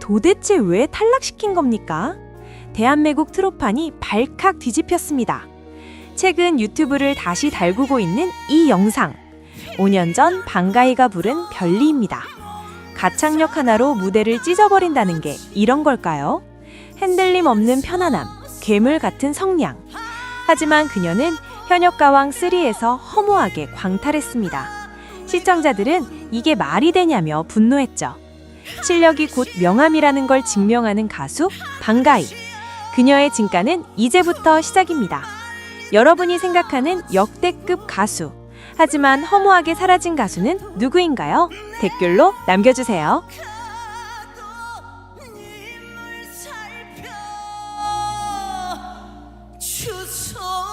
도대체 왜 탈락시킨 겁니까? 대한민국 트로판이 발칵 뒤집혔습니다. 최근 유튜브를 다시 달구고 있는 이 영상. 5년 전 방가이가 부른 별리입니다. 가창력 하나로 무대를 찢어버린다는 게 이런 걸까요? 핸들림 없는 편안함, 괴물 같은 성량. 하지만 그녀는 현역가왕 3에서 허무하게 광탈했습니다. 시청자들은 이게 말이 되냐며 분노했죠. 실력이 곧 명함이라는 걸 증명하는 가수 방가이. 그녀의 진가는 이제부터 시작입니다. 여러분이 생각하는 역대급 가수. 하지만 허무하게 사라진 가수는 누구인가요? 댓글로 남겨주세요. 추석